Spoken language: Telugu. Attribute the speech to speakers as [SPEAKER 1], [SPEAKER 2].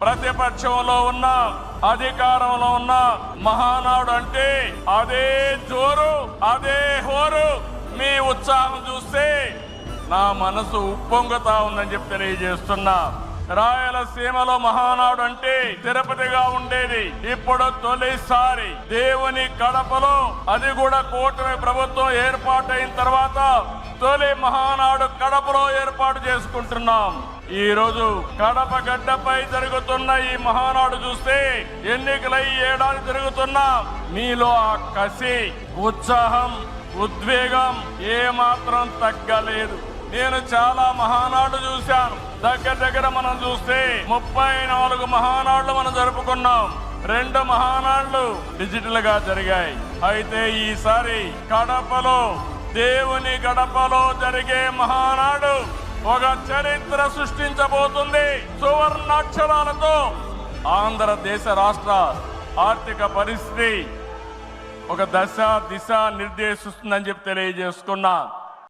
[SPEAKER 1] ప్రతిపక్షంలో ఉన్న అధికారంలో ఉన్న మహానాడు అంటే అదే జోరు అదే హోరు. మీ ఉత్సాహం చూస్తే నా మనసు ఉప్పొంగుతా ఉందని చెప్పి తెలియజేస్తున్నా. రాయలసీమలో మహానాడు అంటే తిరుపతిగా ఉండేది. ఇప్పుడు తొలిసారి దేవుని కడపలో అది కూడా కూటమి ప్రభుత్వం ఏర్పాటైన తర్వాత తొలి మహానాడు కడపలో ఏర్పాటు చేసుకుంటున్నాం. ఈ రోజు కడప గడ్డపై జరుగుతున్న ఈ మహానాడు చూస్తే ఎన్నికలై ఏడాది జరుగుతున్నా. మీలో ఆ కసి ఉత్సాహం ఉద్వేగం ఏమాత్రం తగ్గలేదు. నేను చాలా మహానాడు చూశాను. దగ్గర దగ్గర మనం చూస్తే ముప్పై నాలుగు మహానాడులు మనం జరుపుకున్నాం. రెండు మహానాడులు డిజిటల్గా జరిగాయి. అయితే ఈసారి కడపలో దేవుని గడపలో జరిగే మహానాడు ఒక చరిత్ర సృష్టించబోతుంది. సువర్ణాక్షరాలతో ఆంధ్రదేశ రాష్ట్ర ఆర్థిక పరిస్థితి ఒక దశ దిశ నిర్దేశిస్తుందని చెప్పి తెలియజేసుకున్నా.